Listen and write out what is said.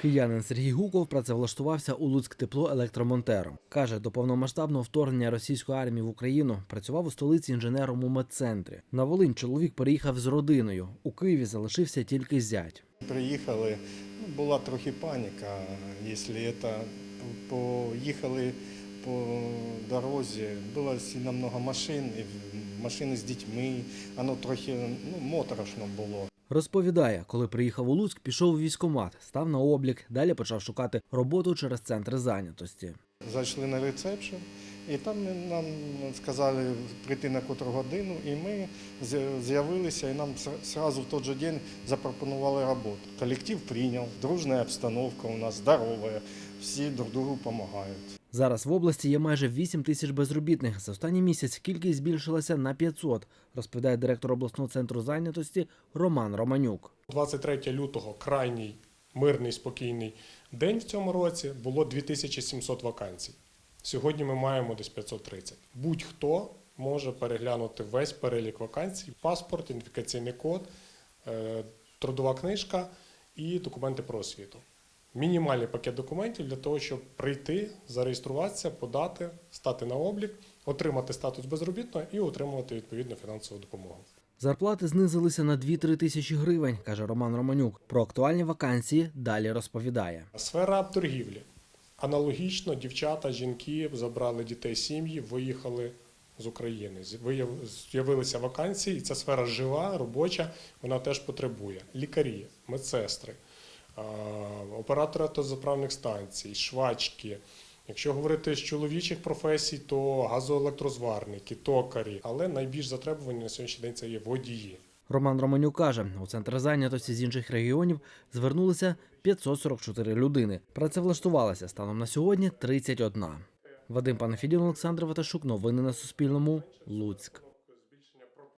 Киянин Сергій Гуков працевлаштувався у Луцьк тепло електромонтером. Каже, до повномасштабного вторгнення російської армії в Україну працював у столиці інженером у медцентрі. На Волинь чоловік переїхав з родиною. У Києві залишився тільки зять. Приїхали, ну, була трохи паніка, якщо це поїхали по дорозі, було сильно много машин, машини з дітьми, воно трохи ну, моторошно було. Розповідає, коли приїхав у Луцьк, пішов у військкомат, став на облік, далі почав шукати роботу через центри зайнятості. Зайшли на ресепшн, і там нам сказали прийти на котру годину, і ми з'явилися, і нам одразу в той же день запропонували роботу. Колектив прийняв, дружна обстановка у нас здорова, всі друг другу допомагають. Зараз в області є майже 8 тисяч безробітних. За останній місяць кількість збільшилася на 500, розповідає директор обласного центру зайнятості Роман Романюк. 23 лютого крайній мирний спокійний день в цьому році було 2700 вакансій. Сьогодні ми маємо десь 530. Будь-хто може переглянути весь перелік вакансій: паспорт, ідентифікаційний код, е, трудова книжка і документи про освіту. Мінімальний пакет документів для того, щоб прийти, зареєструватися, подати, стати на облік, отримати статус безробітного і отримувати відповідну фінансову допомогу. Зарплати знизилися на 2-3 тисячі гривень, каже Роман Романюк. Про актуальні вакансії далі розповідає. Сфера торгівлі. Аналогічно дівчата, жінки забрали дітей сім'ї, виїхали з України. З'явилися вакансії, і ця сфера жива, робоча, вона теж потребує. Лікарі, медсестри, а, оператори автозаправних станцій, швачки. Якщо говорити з чоловічих професій, то газоелектрозварники, токарі. Але найбільш затребувані на сьогоднішній день це є водії. Роман Романюк каже, у центр зайнятості з інших регіонів звернулися 544 людини. Працевлаштувалися станом на сьогодні 31. Вадим Панафідін, Олександр Ваташук. Новини на Суспільному. Луцьк.